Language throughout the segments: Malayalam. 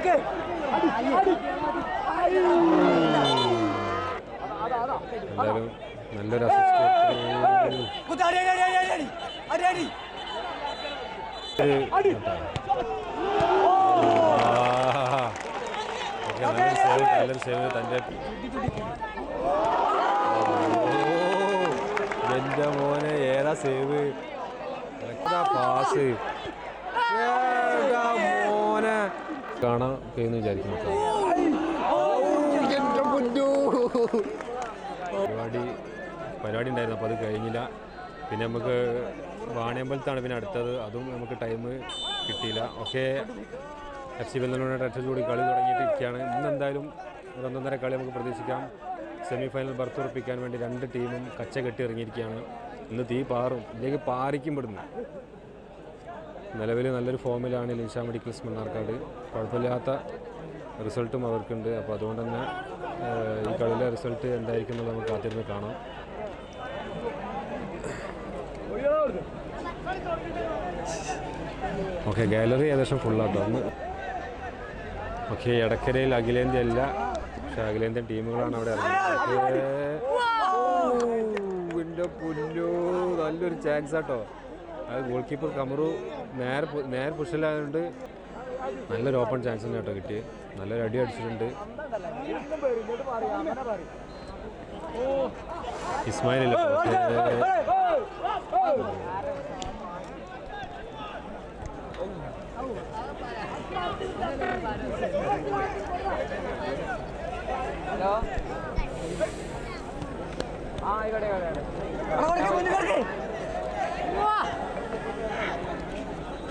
എന്തായാലും നല്ലൊരു നല്ലൊരു സേവ് തന്റെ എന്റെ മോനെ ഏതാ സേവ് പാസ് ഏതാ മോനെ? കാണാൻ കഴിയുമെന്ന് വിചാരിക്കുന്നു. പരിപാടി പരിപാടി ഉണ്ടായിരുന്നു അപ്പോൾ അത് കഴിഞ്ഞില്ല. പിന്നെ നമുക്ക് വാണിയമ്പലത്താണ് പിന്നെ അടുത്തത്. അതും നമുക്ക് ടൈം കിട്ടിയില്ല. ഒക്കെ എഫ് സി ബെല്ലൂടെ കൂടി കളി തുടങ്ങിയിട്ടിരിക്കുകയാണ്. ഇന്ന് എന്തായാലും ഒരു ഒന്നൊന്നര കളി നമുക്ക് പ്രതീക്ഷിക്കാം. സെമി ഫൈനൽ ബർത്ത് ഉറപ്പിക്കാൻ വേണ്ടി രണ്ട് ടീമും കച്ച കെട്ടി ഇറങ്ങിയിരിക്കുകയാണ്. ഇന്ന് തീ പാറും. ഇല്ലെങ്കിൽ പാറിക്കും പെടുന്നു നിലവിൽ നല്ലൊരു ഫോമിലാണ് ലിൻഷ മെഡിക്കൽസ് മണ്ണാർക്കാട്. കുഴപ്പമില്ലാത്ത റിസൾട്ടും അവർക്കുണ്ട്. അപ്പോൾ അതുകൊണ്ട് തന്നെ ഈ കളിയിലെ റിസൾട്ട് എന്തായിരിക്കും എന്നുള്ളത് നമുക്ക് കാത്തിരുന്ന് കാണാം. ഓക്കെ ഗാലറി ഏകദേശം ഫുള്ളാട്ടോ ഒന്ന് ഓക്കെ എടക്കരയിൽ അഖിലേന്ത്യ അല്ല പക്ഷെ അഖിലേന്ത്യൻ ടീമുകളാണ് അവിടെ ഇറങ്ങുന്നത്. പുല്ലോ നല്ലൊരു ചാൻസ് ആട്ടോ. അത് ഗോൾ കീപ്പർ കമറു നേരെ നേരെ പുഷലായതുകൊണ്ട് നല്ലൊരു ഓപ്പൺ ചാൻസ് തന്നെ കേട്ടോ കിട്ടി നല്ലൊരു അടി അടിച്ചിട്ടുണ്ട്. ഇസ്മായിൽ ഇല്ല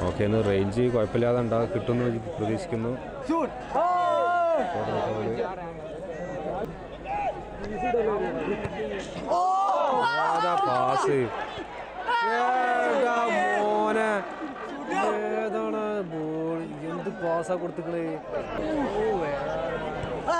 ഓക്കെ ഇന്ന് റേഞ്ച് കുഴപ്പമില്ലാതെ ഉണ്ടാ കിട്ടുമെന്ന് പ്രതീക്ഷിക്കുന്നു പാസ് മോനെ ഏതാണ് ബോൾ എന്ത് പാസ്സാ കൊടുത്തിക്കണേ ആ.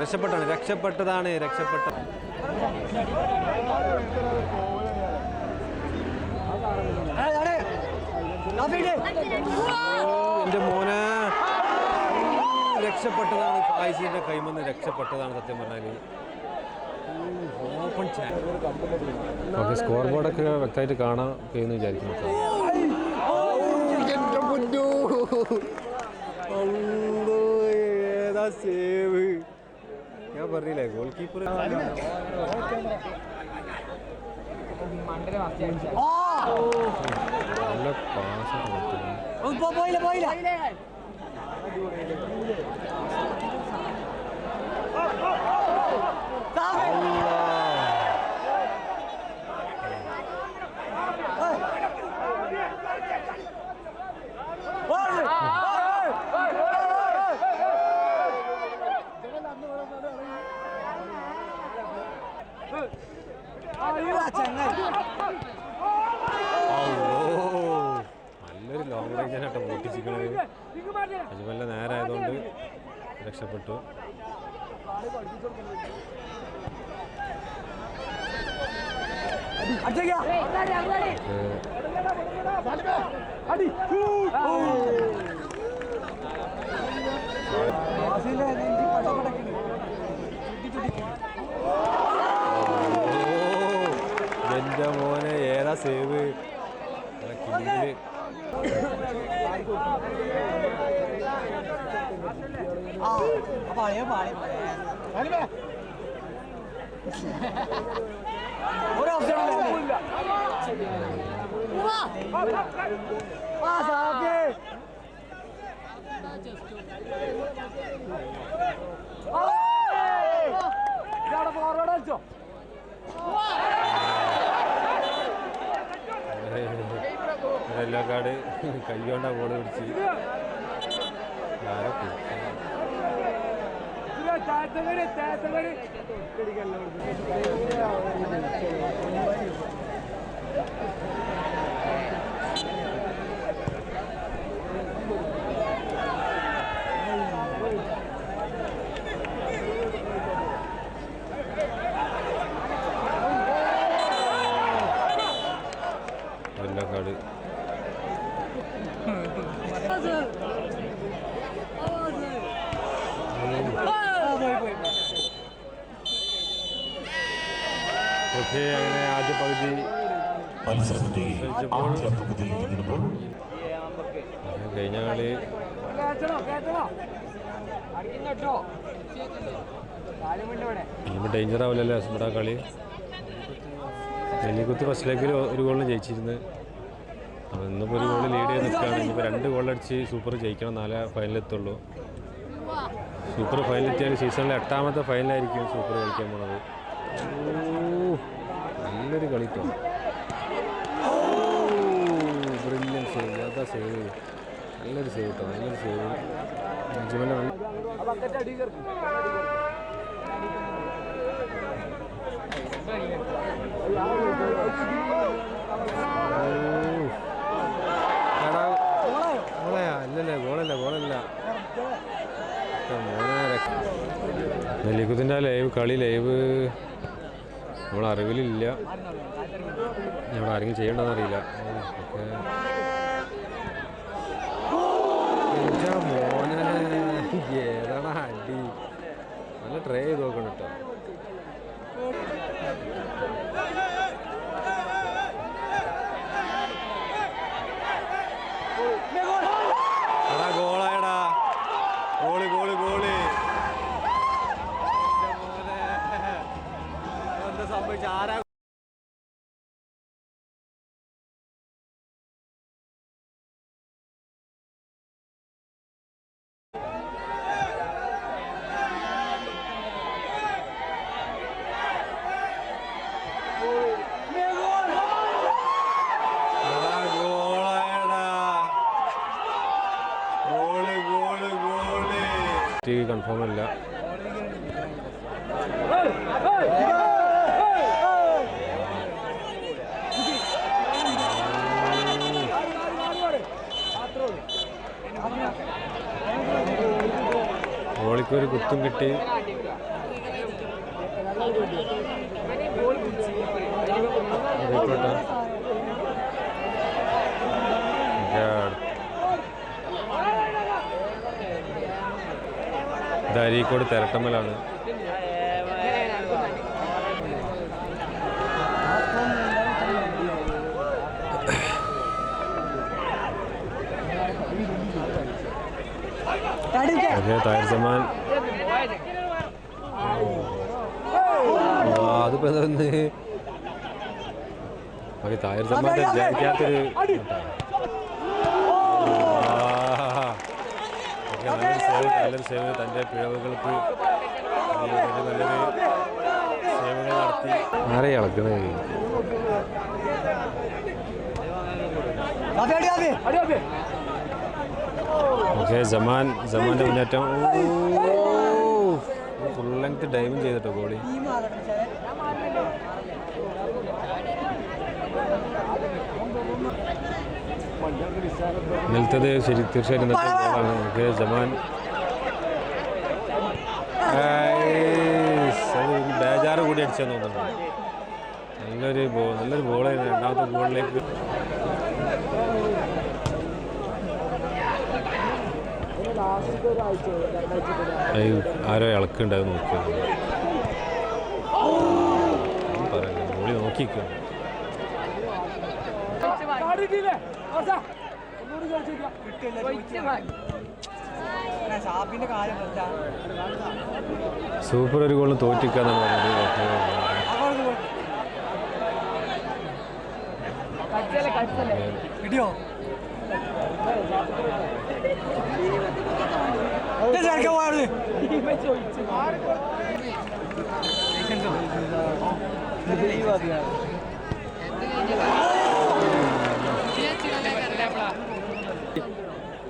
രക്ഷപ്പെട്ടാണ് രക്ഷപ്പെട്ടതാണ് രക്ഷപ്പെട്ട എന്റെ മോനെ. രക്ഷപ്പെട്ടതാണ് ഫായിസിന്റെ കൈമെന്ന് രക്ഷപ്പെട്ടതാണ് സത്യം പറഞ്ഞാൽ. ഓപ്പൺ ഓക്കെ സ്കോർ ബോർഡൊക്കെ വ്യക്തമായിട്ട് കാണാൻ കഴിയുമെന്ന് വിചാരിക്കുന്നു. ഏതാ സേവ്? ഞാൻ പറഞ്ഞില്ലേ ഗോൾ കീപ്പർ നല്ല പാസ് പോയില്ല പോയില്ല? ലോങ് റേഞ്ചാണ് പൊട്ടിച്ചിരിക്കണത് നേരായതുകൊണ്ട് രക്ഷപ്പെട്ടു. എന്റെ മോനെ ഏതാ സേവ് 아, 말해요, 말해요. 아니면 오래 없으면 우와! 와서 앞에 എല്ലാക്കാട് കൈകൊണ്ടാ ബോൾ പിടിച്ച്. ആരെ കുത്തി? വെള്ളക്കാട് ഓക്കെ അങ്ങനെ ആദ്യ പകുതി മത്സരത്തിന്റെ ആദ്യ കഴിഞ്ഞ കളി ഇനിയിപ്പോൾ ഡേഞ്ചർ ആവില്ലല്ലോ നമ്മുടെ കളി. നെല്ലിക്കുത്ത് ഫസ്റ്റ് ലെഗിൽ ഒരു ഗോളിന് ജയിച്ചിരുന്നു. അപ്പോൾ ഇന്നിപ്പോൾ ഒരു ഗോൾ ലീഡ് ചെയ്ത് നിൽക്കുകയാണ്. ഇനിയിപ്പോൾ രണ്ട് ഗോളടിച്ച് സൂപ്പർ ജയിക്കണം. നാലേ ഫൈനലെത്തുള്ളൂ സൂപ്പർ ഫൈനലെത്തിയാൽ സീസണിലെ എട്ടാമത്തെ ഫൈനലായിരിക്കും സൂപ്പർ കളിക്കാൻ പോണത്. നല്ലൊരു കളിട്ടോ ബ്രില്യൻ സേവ് അതാ സേവ് നല്ലൊരു സേവ് കേട്ടോ നല്ലൊരു സേവ് ഗോളാ? അല്ലല്ലേ ഗോളല്ല ഗോളല്ല. മോനെ നെല്ലിക്കുത്തിന്റെ ലൈവ് കളി ലൈവ് നമ്മളെ അറിവിലില്ല. ഇവിടെ ആരെങ്കിലും ചെയ്യണ്ടെന്ന് അറിയില്ല. മോനെ അടി. നല്ല ട്രൈ ചെയ്ത് നോക്കണം കേട്ടോ എടാ ഗോളായടാ ഗോളി ഗോളി ഗോളി എന്താ സംഭവിച്ച ആരാ എടാ ഗോളായടാ ഗോൾ ഗോൾ ഗോൾ കൺഫേം അല്ല ഒരു കുത്തും കിട്ടി ആയിക്കോട്ടെ. ഇത് അരീക്കോട് തിരട്ടമ്മലാണ്. ഓക്കെ തായർ സമാൻ അതിപ്പോ എന്താ ഓക്കെ തായർ സമാൻ വിചാരിക്കാത്തൊരു നല്ലൊരു സേവ് നല്ലൊരു സേവ് തന്റെ പിഴവുകൾക്ക് നല്ലൊരു സേവുകൾ നടത്തി ആരെ ഇളക്കണേ? ഓക്കെ ജമാൻ ജമാന്റെ മുന്നേറ്റം. ഫുൾ ലെങ്ത് ഡൈവും ചെയ്തിട്ടോ ഗോളി? ഇന്നലത്തത് ശരി തീർച്ചയായിട്ടും ജമാൻ. ബേജാറ് കൂടി അടിച്ചെന്ന് തോന്നുന്നു. നല്ലൊരു ബോൾ നല്ലൊരു ബോളായിരുന്നു രണ്ടാമത്തെ ബോളിലേക്ക് ആരോ ഇളക്കുണ്ടായിരുന്നു നോക്കിയത്. പറയുന്നത് ബോളി നോക്കിക്കുക സൂപ്പർ ഒരു ഗോളിന് തോറ്റിക്കാൻ പറഞ്ഞത്. കിട്ടിയോ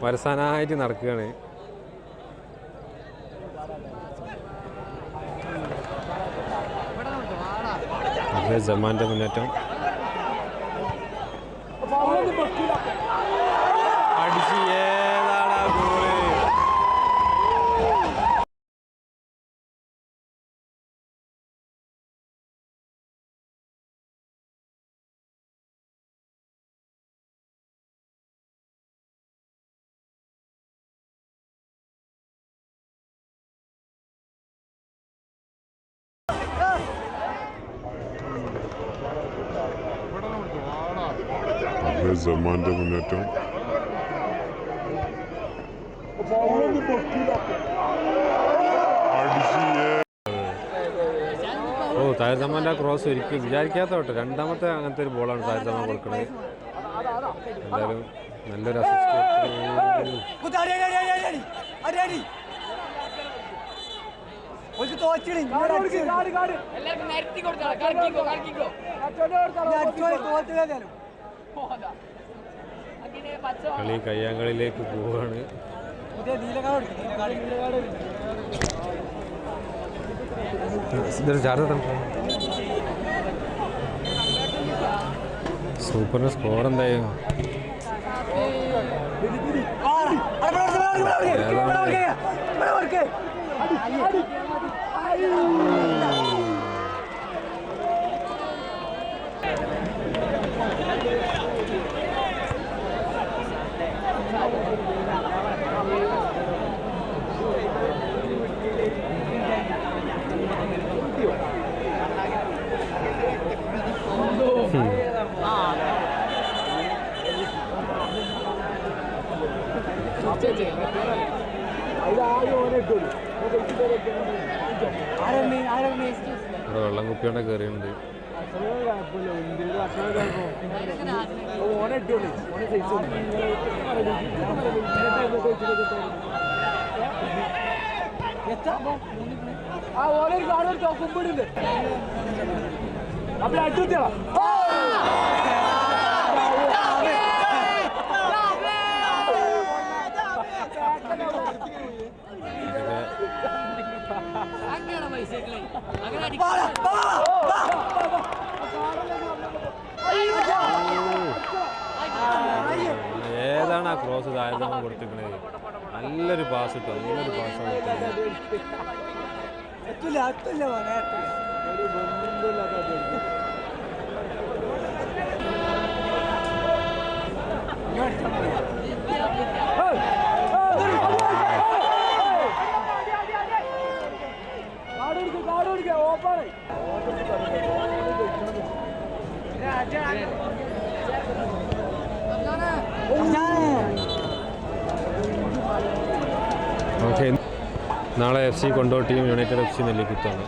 വരസാനായിട്ട് നടക്കുകയാണ്. ജമാന്റെ മുന്നേറ്റം. അടിച്ച് ഏ അടിച്ച് ഏ- ഓ താഹിർ സമാന്റെ ആ ക്രോസ് ഒരിക്കലും വിചാരിക്കാത്ത കേട്ടോ രണ്ടാമത്തെ അങ്ങനത്തെ ഒരു ബോളാണ് സമാൻ കൊടുക്കുന്നത് എന്തായാലും നല്ലൊരു അസിസ്റ്റ് ഒരു തോച്ചിടി എല്ലാവർക്കും നിരത്തി കൊടുത്താളെ കളിക്കോ കളിക്കോ അങ്ങനെ പച്ച കളി കയ്യാങ്കളിലേക്ക് പോവുകയാണ് പുതിയ നീലക്കാട് നീലക്കാട് ഇതൊരു ചാർജ് സൂപ്പറിന് സ്കോർ എന്തായാലും ഇവിടെ വെള്ളം കുപ്പിയോടെ കയറിയുണ്ട് ആ ഓരോ കാണുമ്പോൾ കുമ്പിടുണ്ട് അപ്പൊ അടുത്തെത്തിയാ ഇതൊക്കെ അങ്ങനെയാണ് പൈസകളെ അങ്ങനെ അടി ഏതാണ് ആ ക്രോസ് താരതമ്യം കൊടുത്തിരിക്കുന്നത് നല്ലൊരു പാസ് ഇട്ടു നല്ലൊരു പാസ്സാണ് കൊടുത്തിരിക്കുന്നത് എത്തില്ല എത്തില്ല മോനെ എത്തില്ല ഓപ്പൺ ഓക്കെ നാളെ F C team United F C നെല്ലിക്കുത്താണ്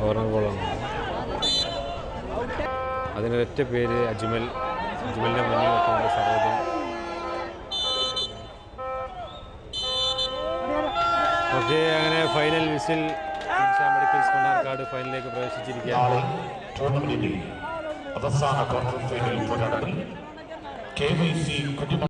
corner ഗോളാണ് അതിനൊരൊറ്റ പേര് അജ്മൽ. അജ്മലിന്റെ മുന്നിൽ വെക്കുന്നത് സർവതും ഓക്കെ അങ്ങനെ ഫൈനൽ വിസിൽ മെഡിക്കൽസ് മണ്ണാർക്കാട് ഫൈനലിലേക്ക് പ്രവേശിച്ചിരിക്കുകയാണ്. അവസാന ക്വാർട്ടർ ഫൈനൽ പോരാട്ടത്തിൽ Kevin 5 de